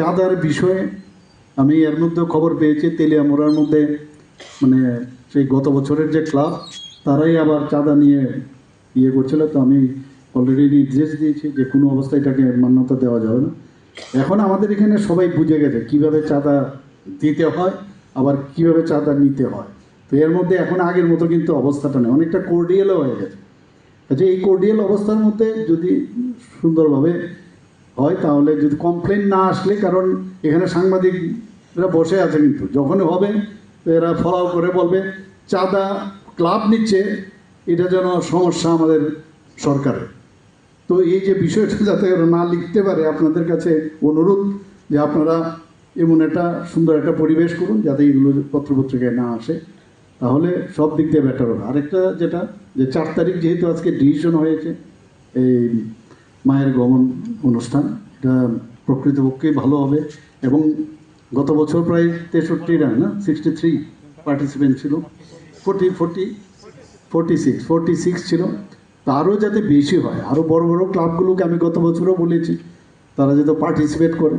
চাঁদার বিষয়ে আমি এর মধ্যে খবর পেয়েছি তেলিয়ামোড়ার মধ্যে। মানে সেই গত বছরের যে ক্লাব, তারাই আবার চাঁদা নিয়ে ইয়ে করছিল। তো আমি অলরেডি নির্দেশ দিয়েছি যে কোনো অবস্থায় এটাকে মান্যতা দেওয়া যাবে না। এখন আমাদের এখানে সবাই বুঝে গেছে কীভাবে চাঁদা দিতে হয়, আবার কীভাবে চাঁদা নিতে হয়। তো এর মধ্যে এখন আগের মতো কিন্তু অবস্থাটা নেই, অনেকটা কোর্ডিয়ালও হয়ে গেছে। আচ্ছা এই কোর্ডিয়াল অবস্থার মধ্যে যদি সুন্দরভাবে হয়, তাহলে যদি কমপ্লেন না আসলে, কারণ এখানে সাংবাদিকরা বসে আছে কিন্তু। যখন হবে, এরা ফলো করে বলবে, চাঁদা ক্লাব নিচ্ছে, এটা যেন সমস্যা আমাদের সরকারের। তো এই যে বিষয়টা, যাতে না লিখতে পারে, আপনাদের কাছে অনুরোধ যে আপনারা এমন একটা সুন্দর একটা পরিবেশ করুন, যাতে এগুলো পত্রপত্রিকায় না আসে, তাহলে সব দিক দিয়ে বেটার হবে। আরেকটা যেটা, যে চার তারিখ যেহেতু আজকে ডিসিশন হয়েছে, এই মায়ের গমন অনুষ্ঠান। এটা প্রকৃতপক্ষে ভালো হবে এবং গত বছর প্রায় তেষট্টি রান, না? সিক্সটি থ্রি পার্টিসিপেন্ট ছিল। Forty forty forty six forty six ছিল তারও যাতে বেশি হয়, আরও বড় বড় ক্লাবগুলোকে আমি গত বছরও বলেছি, তারা যাতে পার্টিসিপেট করে।